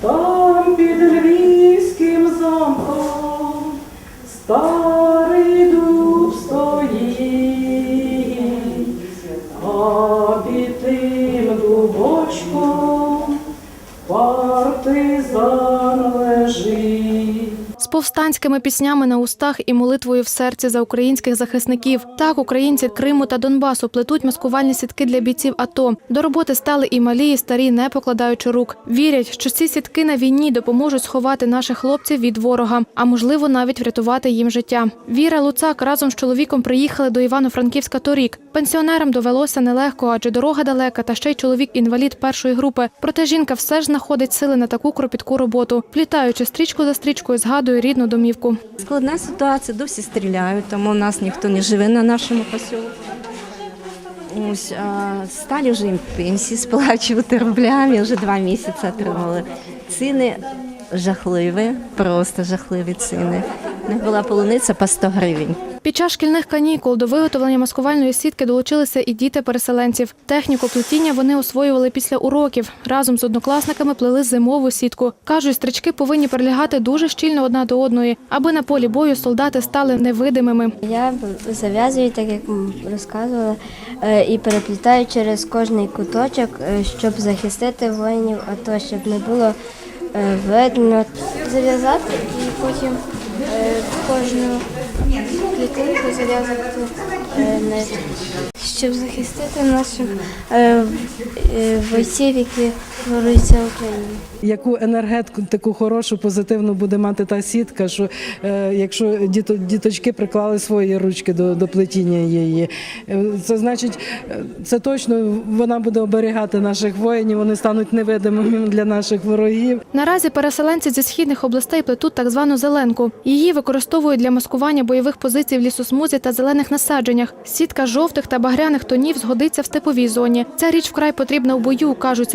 Там під львівським замком старий дуб стоїть, а під тим дубочком повстанськими піснями на устах і молитвою в серці за українських захисників. Так українці Криму та Донбасу плетуть маскувальні сітки для бійців АТО. До роботи стали і малі, і старі, не покладаючи рук. Вірять, що ці сітки на війні допоможуть сховати наших хлопців від ворога, а можливо навіть врятувати їм життя. Віра Луцак разом з чоловіком приїхали до Івано-Франківська торік. Пенсіонерам довелося нелегко, адже дорога далека, та ще й чоловік інвалід першої групи. Проте жінка все ж знаходить сили на таку кропітку роботу, плітаючи стрічку за стрічкою, згадує рідну домівку. Складна ситуація, досі стріляють, тому у нас ніхто не живе на нашому посілку. Ось, а, стали вже їм пенсії сплачувати рублями, вже два місяці отримали. Ціни жахливі, просто жахливі ціни. Них була полуниця по 100 гривень. Під час шкільних канікул до виготовлення маскувальної сітки долучилися і діти переселенців. Техніку плетіння вони освоювали після уроків. Разом з однокласниками плели зимову сітку. Кажуть, стрічки повинні прилягати дуже щільно одна до одної, аби на полі бою солдати стали невидимими. Я зав'язую, так як розказувала, е, і переплітаю через кожний куточок, е, щоб захистити воїнів, АТО, щоб не було е, видно. Зав'язати і потім кожну клітинку зав'язати е, нитку. Щоб захистити наших е, е, які борються в Україні. Яку енергетику таку хорошу, позитивну буде мати та сітка, що е, якщо діто, діточки приклали свої ручки до, до плетіння її, е, це значить, е, це точно вона буде оберігати наших воїнів, вони стануть невидимими для наших ворогів. Наразі переселенці зі східних областей плетуть так звану зеленку. Її використовують для маскування бойових позицій в лісосмузі та зелених насадженнях. Сітка жовтих та багряних тонів згодиться в степовій зоні. Ця річ вкрай потрібна в бою, кажуть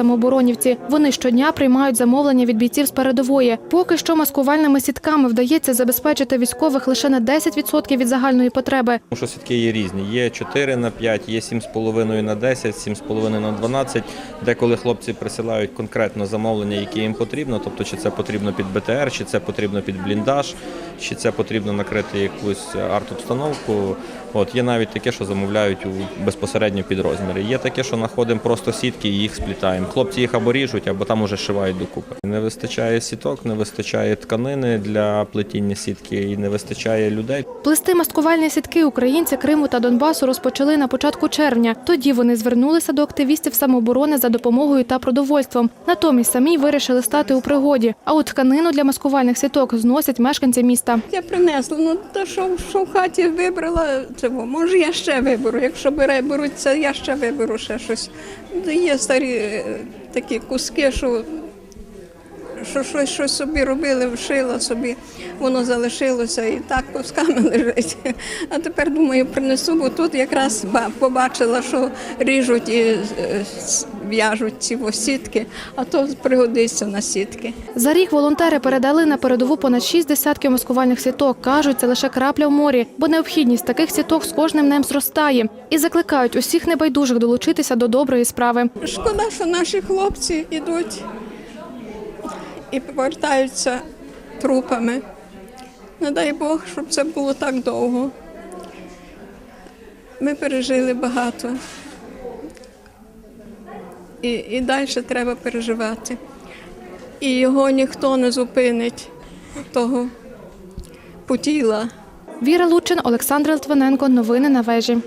самооборонівці. Вони щодня приймають замовлення від бійців з передової. Поки що маскувальними сітками вдається забезпечити військових лише на 10% від загальної потреби. Тому що сітки є різні. Є 4 на 5, є 7,5 на 10, 7,5 на 12. Деколи хлопці присилають конкретно замовлення, які їм потрібно. Тобто, чи це потрібно під БТР, чи це потрібно під бліндаж, чи це потрібно накрити якусь арт-обстановку. От є навіть таке, що замовляють у безпосередньо під розміри. Є таке, що знаходимо просто сітки і їх сплітаємо. Хлопці їх або ріжуть, або там уже шивають докупи. Не вистачає сіток, не вистачає тканини для плетіння сітки і не вистачає людей. Плести маскувальні сітки українці Криму та Донбасу розпочали на початку червня. Тоді вони звернулися до активістів самооборони за допомогою та продовольством. Натомість самі вирішили стати у пригоді. А от тканину для маскувальних сіток зносять мешканці міста. Я принесла, ну то що, що в хаті вибрала цього. Може я ще виберу. Якщо бере, беруть це, я ще виберу ще щось. Є старі е, такі куски, що, що щось, щось собі робили, вшила собі, воно залишилося і так кусками лежить. А тепер думаю, принесу, бо тут якраз побачила, що ріжуть і е, в'яжуть ці сітки, а то пригодиться на сітки. За рік волонтери передали на передову понад шість десятків маскувальних сіток. Кажуть, це лише крапля в морі, бо необхідність таких сіток з кожним днем зростає. І закликають усіх небайдужих долучитися до доброї справи. Шкода, що наші хлопці йдуть і повертаються трупами. Не дай Бог, щоб це було так довго. Ми пережили багато. І, і далі треба переживати. І його ніхто не зупинить, того путіла. Віра Лучин, Олександр Литвиненко. Новини на вежі.